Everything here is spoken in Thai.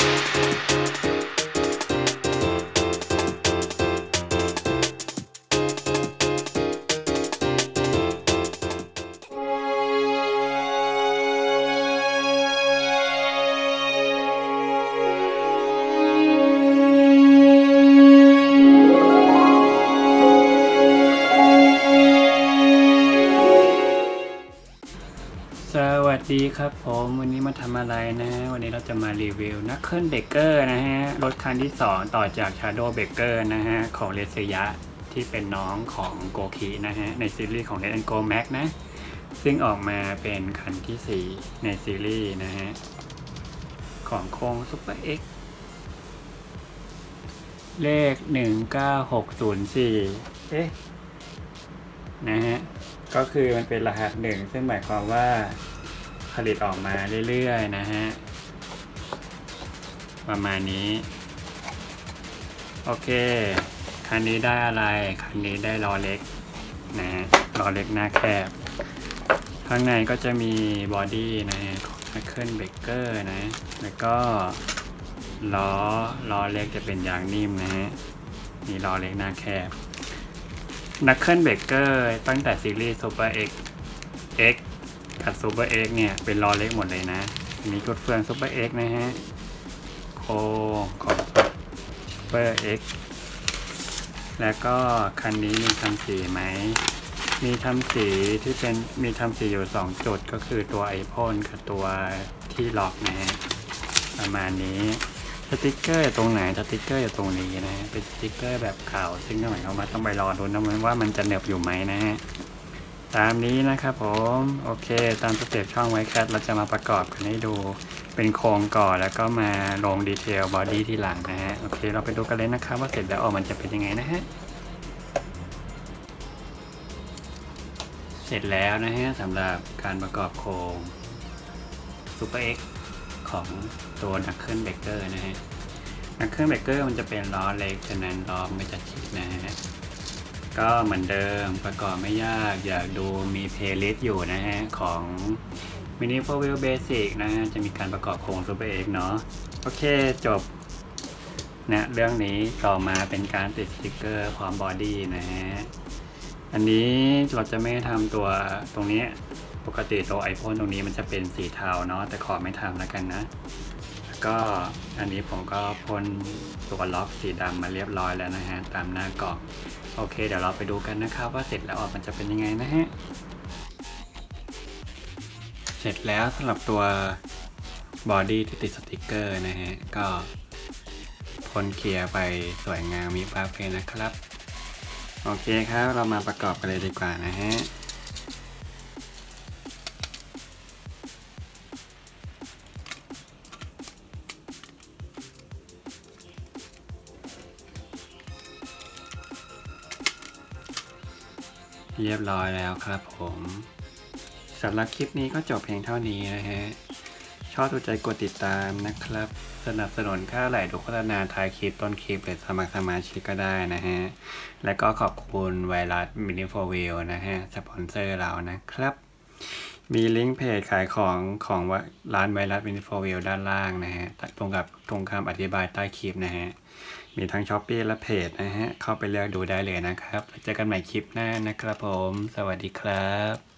ส ดีครับผมวันนี้มาทำอะไรนะ วันนี้เราจะมารีวิวนักเคลื่อนเบเกอร์นะฮะ รถคันที่ 2 ต่อจาก Shadow Baker นะฮะ ของเรซยะที่เป็นน้องของโกคีนะฮะ ในซีรีส์ของ Red and Go Max นะ ซึ่งออกมาเป็นคันที่ 4 ในซีรีส์นะฮะ ของโครง Super X เลข 19604 เอ๊ะ นะฮะ ก็คือมันเป็นรหัสหนึ่งซึ่งหมายความว่า ผลิตออกมาเรื่อยๆนะฮะ ประมาณนี้ โอเค คันนี้ได้อะไร คันนี้ได้ล้อเล็กนะฮะล้อเล็กหน้าแคบ ข้างในก็จะมีบอดี้นะฮะนักเคลื่อนเบเกอร์นะ แล้วก็ล้อล้อเล็กจะเป็นยางนิ่มนะฮะมีล้อเล็กหน้าแคบนักเคลื่อนเบเกอร์ตั้งแต่ซีรีส์ Super X X กับ Super X เอ็กเนี่ยเป็นล้อเล็กหมดเลยนะ มีกดเฟือง Super X นะฮะโคของ Super X แล้วก็คันนี้มีทำสีไหม มีทำสีที่เป็นมีทำสีอยู่ 2 จุดก็คือตัวไอพ่นกับตัวที่ล็อกนะฮะประมาณนี้สติกเกอร์อยู่ตรงไหนสติกเกอร์อยู่ตรงนี้นะเป็นสติกเกอร์แบบขาว ซึ่งหน่อยเขามว่าต้องไปรอดูนะว่ามันจะเหน็บอยู่ไหมนะฮะ ตามนี้นะครับผมโอเค ตามสเต็ปช่องไว้แคทเราจะมาประกอบกันให้ดูเป็นโครงก่อนแล้วก็มาลงดีเทลบอดี้ที่หลังนะฮะโอเค เราไปดูกันเลยนะครับ ว่าเสร็จแล้วออกมันจะเป็นยังไงนะฮะเสร็จแล้วนะฮะสำหรับการประกอบโครง Super X ของตัวนักเคลื่อนเบเกอร์นะฮะนักเครื่องเบเกอร์มันจะเป็นล้อเล็กฉะนั้นล้อไม่จะชิดนะฮะ ก็เหมือนเดิมประกอบไม่ยากอยากดูมีเพลย์ลิสต์อยู่นะฮะ ของ Mini Four Wheel Basic นะฮะ จะมีการประกอบโครง Super X เนาะโอเคจบนะเรื่องนี้ต่อมาเป็นการติดสติกเกอร์พร้อมบอดี้นะฮะ อันนี้เราจะไม่ทำตัวตรงนี้ปกติตัวไอโฟนตรงนี้มันจะเป็นสีเทาเนาะแต่ขอไม่ทำแล้วกันนะ ก็อันนี้ผมก็พ่นตัวล็อกสีดำมาเรียบร้อยแล้วนะฮะ ตามหน้ากล่องโอเค เดี๋ยวเราไปดูกันนะครับ ว่าเสร็จแล้วออกมันจะเป็นยังไงนะฮะ เสร็จแล้วสำหรับตัวบอดี้ที่ติดสติกเกอร์นะฮะ ก็พ่นเคลียร์ไปสวยงามมีภาพเลยนะครับ โอเคครับ เรามาประกอบกันเลยดีกว่านะฮะ เรียบร้อยแล้วครับผมสำหรับคลิปนี้ก็จบเพียงเท่านี้นะฮะ ชอบถูกใจกดติดตามนะครับ สนับสนุนค่าไหลดูโฆษณาท้ายคลิปต้นคลิปหรือสมัครสมาชิกก็ได้นะฮะ และก็ขอบคุณไวรัสมินิโฟวิลนะฮะ สปอนเซอร์เรานะครับ มีลิงก์เพจขายของของร้านไวรัสมินิโฟวิลด้านล่างนะฮะ ตรงกับตรงคำอธิบายใต้คลิปนะฮะ มีทั้งช้อปปี้และเพจนะฮะ เข้าไปเลือกดูได้เลยนะครับ เจอกันใหม่คลิปหน้านะครับผม สวัสดีครับ